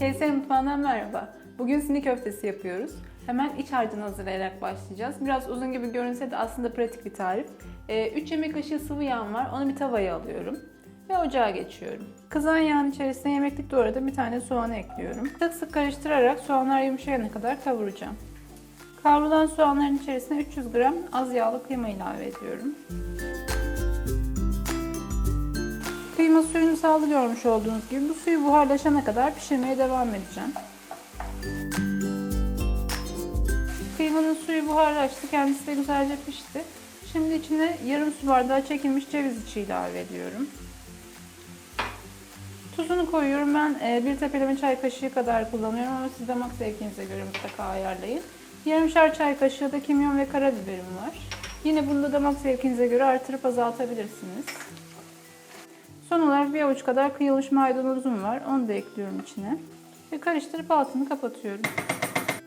KS Mutfağı'ndan merhaba. Bugün sini köftesi yapıyoruz. Hemen iç harcını hazırlayarak başlayacağız. Biraz uzun gibi görünse de aslında pratik bir tarif. 3 yemek kaşığı sıvı yağım var. Onu bir tavaya alıyorum. Ve ocağa geçiyorum. Kızan yağın içerisine yemeklik doğradığım bir tane soğanı ekliyorum. Sık sık karıştırarak soğanlar yumuşayana kadar kavuracağım. Kavrulan soğanların içerisine 300 gram az yağlı kıyma ilave ediyorum. Kıyma suyunu saldı görmüş olduğunuz gibi bu suyu buharlaşana kadar pişirmeye devam edeceğim. Kıymanın suyu buharlaştı, kendisi de güzelce pişti. Şimdi içine yarım su bardağı çekilmiş ceviz içi ilave ediyorum. Tuzunu koyuyorum. Ben e, bir tepeleme çay kaşığı kadar kullanıyorum ama siz damak zevkinize göre mutlaka ayarlayın. Yarımşar çay kaşığı da kimyon ve karabiberim var. Yine bunu da damak zevkinize göre artırıp azaltabilirsiniz. Son olarak bir avuç kadar kıyılmış maydanozum var. Onu da ekliyorum içine. Ve karıştırıp altını kapatıyorum.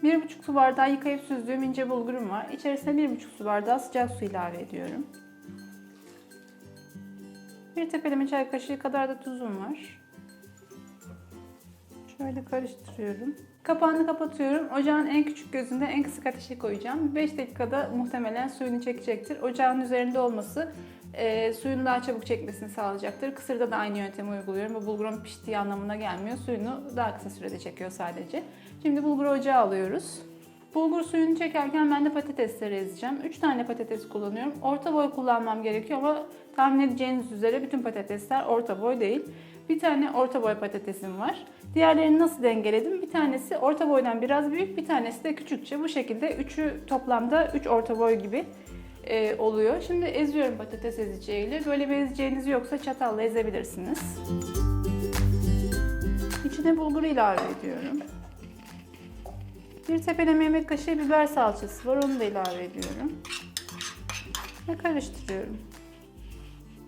1,5 su bardağı yıkayıp süzdüğüm ince bulgurum var. İçerisine 1,5 su bardağı sıcak su ilave ediyorum. Bir tepeleme çay kaşığı kadar da tuzum var. Şöyle karıştırıyorum. Kapağını kapatıyorum. Ocağın en küçük gözünde en kısık ateşe koyacağım. 5 dakikada muhtemelen suyunu çekecektir. Ocağın üzerinde olması e, suyunu daha çabuk çekmesini sağlayacaktır. Kısırda da aynı yöntemi uyguluyorum. Bu bulgurun piştiği anlamına gelmiyor. Suyunu daha kısa sürede çekiyor sadece. Şimdi bulguru ocağa alıyoruz. Bulgur suyunu çekerken ben de patatesleri ezeceğim. 3 tane patates kullanıyorum. Orta boy kullanmam gerekiyor ama tahmin edeceğiniz üzere bütün patatesler orta boy değil. Bir tane orta boy patatesim var. Diğerlerini nasıl dengeledim? Bir tanesi orta boydan biraz büyük, bir tanesi de küçükçe. Bu şekilde üçü toplamda 3 orta boy gibi e, oluyor. Şimdi eziyorum patates eziciyle. Böyle bir ezeceğiniz yoksa çatalla ezebilirsiniz. İçine bulgur ilave ediyorum. Bir tepeleme yemek kaşığı biber salçası var. Onu da ilave ediyorum. Ve karıştırıyorum.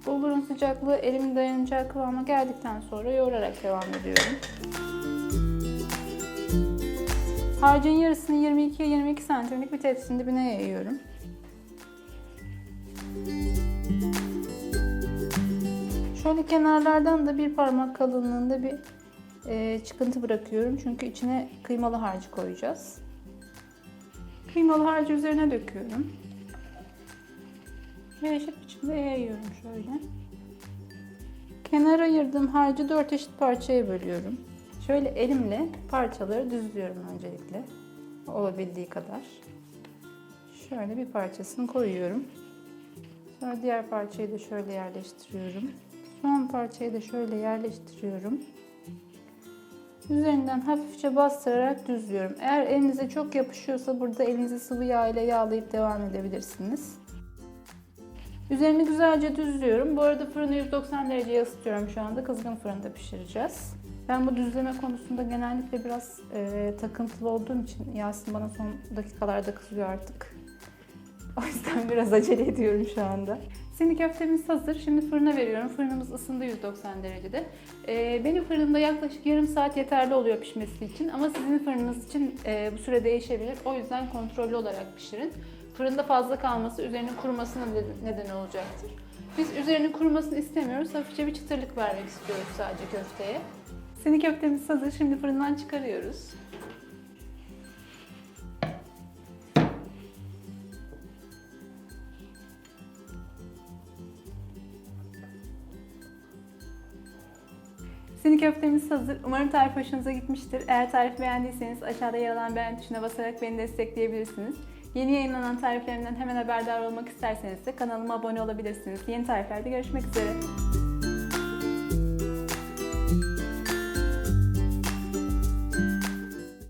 Bulgurun sıcaklığı elimin dayanacağı kıvama geldikten sonra yoğurarak devam ediyorum. Harcın yarısını 22'ye 22 santimlik bir tepsinin dibine yayıyorum. Şöyle kenarlardan da bir parmak kalınlığında bir e, çıkıntı bırakıyorum. Çünkü içine kıymalı harcı koyacağız. Kıymalı harcı üzerine döküyorum. Ve eşit biçimde yayıyorum şöyle. Kenara ayırdığım harcı dört eşit parçaya bölüyorum. Şöyle elimle parçaları düzlüyorum öncelikle. Olabildiği kadar. Şöyle bir parçasını koyuyorum. Sonra diğer parçayı da şöyle yerleştiriyorum. Son parçayı da şöyle yerleştiriyorum. Üzerinden hafifçe bastırarak düzlüyorum. Eğer elinize çok yapışıyorsa burada elinizi sıvı yağ ile yağlayıp devam edebilirsiniz. Üzerini güzelce düzlüyorum. Bu arada fırını 190 dereceye ısıtıyorum şu anda. Kızgın fırında pişireceğiz. Ben bu düzleme konusunda genellikle biraz e, takıntılı olduğum için Yasin bana son dakikalarda kızıyor artık. O yüzden biraz acele ediyorum şu anda. Sini köftemiz hazır. Şimdi fırına veriyorum. Fırınımız ısındı 190 derecede. Ee, benim fırınımda yaklaşık yarım saat yeterli oluyor pişmesi için. Ama sizin fırınınız için e, bu süre değişebilir. O yüzden kontrollü olarak pişirin. Fırında fazla kalması üzerinin kurumasına neden- olacaktır. Biz üzerinin kurumasını istemiyoruz. Hafifçe bir çıtırlık vermek istiyoruz sadece köfteye. Sini köftemiz hazır. Şimdi fırından çıkarıyoruz. Sini köftemiz hazır. Umarım tarif hoşunuza gitmiştir. Eğer tarifi beğendiyseniz aşağıda yer alan beğen tuşuna basarak beni destekleyebilirsiniz. Yeni yayınlanan tariflerimden hemen haberdar olmak isterseniz de kanalıma abone olabilirsiniz. Yeni tariflerde görüşmek üzere.